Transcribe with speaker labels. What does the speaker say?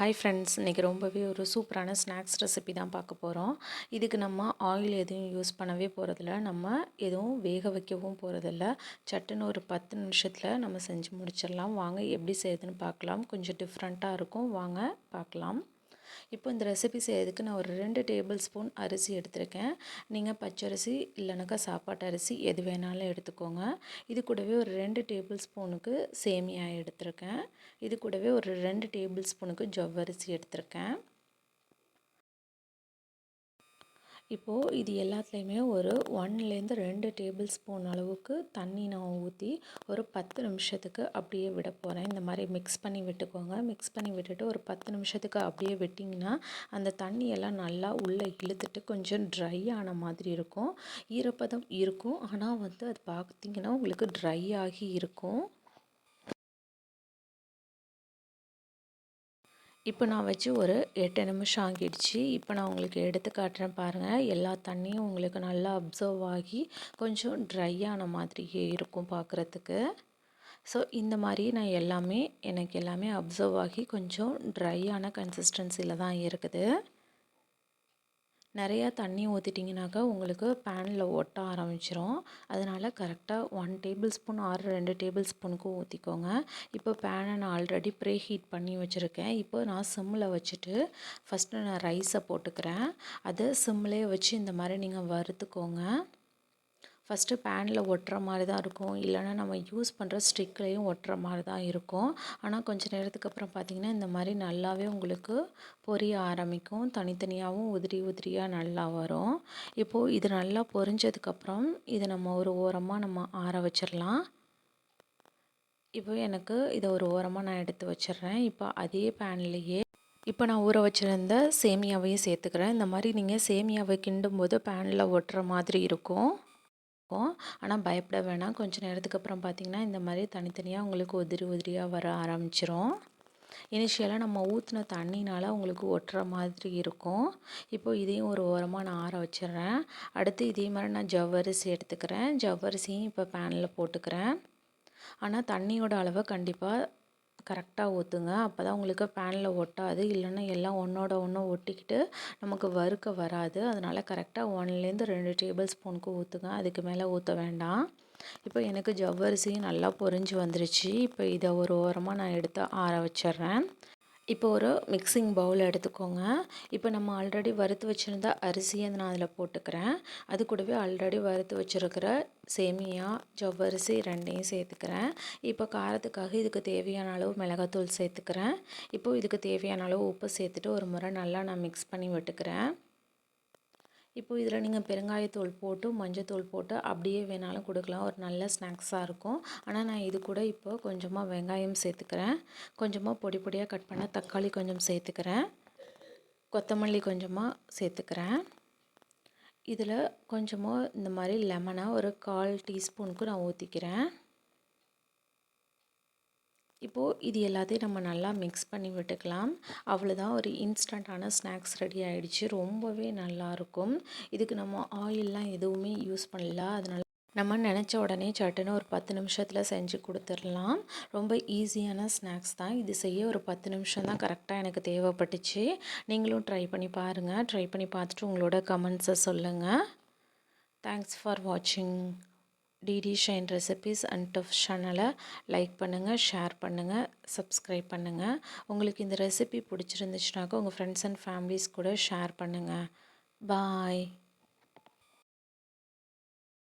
Speaker 1: Hi friends இன்றைக்கி ரொம்பவே ஒரு சூப்பரான ஸ்நாக்ஸ் ரெசிபி தான் பார்க்க போகிறோம் இதுக்கு நம்ம ஆயில் எதுவும் யூஸ் பண்ணவே போகிறதில்ல நம்ம எதுவும் வேக வைக்கவும் போகிறதில்ல சட்டுன்னு ஒரு பத்து நிமிஷத்தில் நம்ம செஞ்சு முடிச்சிடலாம். வாங்க எப்படி செய்யுதுன்னு பார்க்கலாம். கொஞ்சம் டிஃப்ரெண்ட்டாக இருக்கும். வாங்க பார்க்கலாம். இப்போ இந்த ரெசிபி செய்யறதுக்கு நான் ஒரு ரெண்டு டேபிள் ஸ்பூன் அரிசி எடுத்திருக்கேன். நீங்கள் பச்சரிசி இல்லைனாக்கா சாப்பாட்டு அரிசி எது வேணாலும் எடுத்துக்கோங்க. இது கூடவே ஒரு ரெண்டு டேபிள் ஸ்பூனுக்கு சேமியா எடுத்திருக்கேன். இது கூடவே ஒரு ரெண்டு டேபிள் ஸ்பூனுக்கு ஜவ்வரிசி எடுத்திருக்கேன். இப்போது இது எல்லாத்துலேயுமே ஒரு ஒன்லேருந்து ரெண்டு டேபிள் ஸ்பூன் அளவுக்கு தண்ணி நான் ஊற்றி ஒரு பத்து நிமிஷத்துக்கு அப்படியே விட போகிறேன் இந்த மாதிரி மிக்ஸ் பண்ணி விட்டுக்கோங்க. மிக்ஸ் பண்ணி விட்டுட்டு ஒரு பத்து நிமிஷத்துக்கு அப்படியே விட்டிங்கன்னா அந்த தண்ணியெல்லாம் நல்லா உள்ளே இழுத்துட்டு கொஞ்சம் ட்ரை ஆன மாதிரி இருக்கும். ஈரப்பதம் இருக்கும். ஆனால் வந்து அது பார்த்திங்கன்னா உங்களுக்கு ட்ரை ஆகி இருக்கும். இப்போ நான் வச்சு ஒரு எட்டு நிமிஷம் ஆகிடுச்சு. இப்போ நான் உங்களுக்கு எடுத்து காட்டுறேன் பாருங்கள் எல்லா தண்ணியும் உங்களுக்கு நல்லா அப்சர்வ் ஆகி கொஞ்சம் ட்ரை ஆன மாதிரியே இருக்கும் பார்க்குறதுக்கு. ஸோ இந்த மாதிரி நான் எல்லாமே எனக்கு எல்லாமே அப்சர்வ் ஆகி கொஞ்சம் ட்ரையான கன்சிஸ்டன்சியில் தான் இருக்குது. நிறையா தண்ணி ஊற்றிட்டிங்கனாக்கா உங்களுக்கு பேனில் ஒட்ட ஆரம்பிச்சிரும். அதனால் கரெக்டாக ஒன் டேபிள் ஸ்பூன் ஆறு ரெண்டு டேபிள் ஸ்பூனுக்கும் ஊற்றிக்கோங்க இப்போ பேனை நான் ஆல்ரெடி ப்ரே ஹீட் பண்ணி வச்சுருக்கேன். இப்போ நான் சிம்மில் வச்சுட்டு ஃபஸ்ட்டு நான் ரைஸை போட்டுக்கிறேன். அதை சிம்மிலே வச்சு இந்த மாதிரி நீங்கள் வறுத்துக்கோங்க. ஃபஸ்ட்டு பேனில் ஒட்டுற மாதிரி தான் இருக்கும். இல்லைனா நம்ம யூஸ் பண்ணுற ஸ்டிக்லேயும் ஒட்டுற மாதிரி தான் இருக்கும். ஆனால் கொஞ்சம் நேரத்துக்கு அப்புறம் பார்த்திங்கன்னா இந்த மாதிரி நல்லாவே உங்களுக்கு பொரிய ஆரம்பிக்கும். தனித்தனியாகவும் உதிரி உதிரியாக நல்லா வரும். இப்போது இது நல்லா பொரிஞ்சதுக்கப்புறம் இதை நம்ம ஒரு ஓரமாக நம்ம ஆற வச்சிடலாம் இப்போ எனக்கு இதை ஒரு ஓரமாக நான் எடுத்து வச்சிடுறேன் இப்போ அதே பேன்லேயே இப்போ நான் ஊற வச்சுருந்த சேமியாவையும் சேர்த்துக்கிறேன். இந்த மாதிரி நீங்கள் சேமியாவை கிண்டும் போது பேனில் ஒட்டுற மாதிரி இருக்கும். இருக்கும். ஆனால் பயப்பட வேணாம். கொஞ்சம் நேரத்துக்கு அப்புறம் பார்த்திங்கன்னா இந்த மாதிரி தனித்தனியாக உங்களுக்கு உதிரி உதிரியாக வர ஆரம்பிச்சிரும். இனிஷியலாக நம்ம ஊற்றின தண்ணினால் உங்களுக்கு ஒட்டுற மாதிரி இருக்கும். இப்போ இதையும் ஒரு ஓரமாக நான் ஆற வச்சிடுறேன் அடுத்து இதே மாதிரி நான் ஜவ்வரிசி எடுத்துக்கிறேன். ஜவ்வரிசியும் இப்போ பேனில் போட்டுக்கிறேன். ஆனால் தண்ணியோட அளவை கண்டிப்பாக கரெக்டாக ஊற்றுங்க அப்போ தான் உங்களுக்கு பேனில் ஒட்டாது. இல்லைன்னா எல்லாம் ஒன்றோட ஒன்று ஒட்டிக்கிட்டு நமக்கு வறுக்க வராது. அதனால் கரெக்டாக ஒன்லேருந்து ரெண்டு டேபிள் ஸ்பூனுக்கு ஊற்றுங்க அதுக்கு மேலே ஊற்ற வேண்டாம். இப்போ எனக்கு ஜவ்வரிசியும் நல்லா பொரிஞ்சு வந்துருச்சு. இப்போ இதை ஒரு ஓரமாக நான் எடுத்து ஆற வச்சிட்றேன் இப்போ ஒரு மிக்சிங் பவுல் எடுத்துக்கோங்க. இப்போ நம்ம ஆல்ரெடி வறுத்து வச்சுருந்த அரிசியை நான் அதில் போட்டுக்கிறேன். அது கூடவே ஆல்ரெடி வறுத்து வச்சுருக்கிற சேமியா ஜவ்வரிசி ரெண்டையும் சேர்த்துக்கிறேன். இப்போ காரத்துக்காக இதுக்கு தேவையான அளவு மிளகாத்தூள் சேர்த்துக்கிறேன். இப்போது இதுக்கு தேவையான அளவு உப்பு சேர்த்துட்டு ஒரு முறை நல்லா நான் மிக்ஸ் பண்ணி விட்டுக்கிறேன். இப்போ இதில் நீங்கள் பெருங்காயத்தூள் போட்டு மஞ்சத்தூள் போட்டு அப்படியே வேணாலும் கொடுக்கலாம். ஒரு நல்ல ஸ்நாக்ஸாக இருக்கும். ஆனால் நான் இது கூட இப்போ கொஞ்சமாக வெங்காயம் சேர்த்துக்கிறேன். கொஞ்சமாக பொடி பொடியாக கட் பண்ண தக்காளி கொஞ்சம் சேர்த்துக்கிறேன். கொத்தமல்லி கொஞ்சமாக சேர்த்துக்கிறேன். இதில் கொஞ்சமாக இந்த மாதிரி லெமனாக ஒரு கால் டீஸ்பூனுக்கு நான் ஊற்றிக்கிறேன் இப்போது இது எல்லாத்தையும் நம்ம நல்லா மிக்ஸ் பண்ணி விட்டுக்கலாம். அவ்வளோதான் ஒரு இன்ஸ்டண்ட்டான ஸ்நாக்ஸ் ரெடி ஆகிடுச்சு ரொம்பவே நல்லாயிருக்கும் இதுக்கு நம்ம ஆயிலெலாம் எதுவுமே யூஸ் பண்ணல. அதனால் நம்ம நினச்ச உடனே சட்டுன்னு ஒரு பத்து நிமிஷத்தில் செஞ்சு கொடுத்துடலாம். ரொம்ப ஈஸியான ஸ்நாக்ஸ் தான். இது செய்ய ஒரு பத்து நிமிஷம் தான் கரெக்டாக எனக்கு தேவைப்பட்டுச்சு. நீங்களும் ட்ரை பண்ணி பாருங்கள் ட்ரை பண்ணி பார்த்துட்டு உங்களோட கமெண்ட்ஸை சொல்லுங்கள் தேங்க்ஸ் ஃபார் வாட்சிங் டிடி ஷைன் ரெசிபீஸ் அண்ட் டஃப் சேனலை லைக் பண்ணுங்கள் ஷேர் பண்ணுங்கள் சப்ஸ்கிரைப் பண்ணுங்கள் உங்களுக்கு இந்த ரெசிபி பிடிச்சிருந்துச்சுனாக்கா உங்கள் ஃப்ரெண்ட்ஸ் அண்ட் ஃபேமிலிஸ் கூட ஷேர் பண்ணுங்கள் பாய்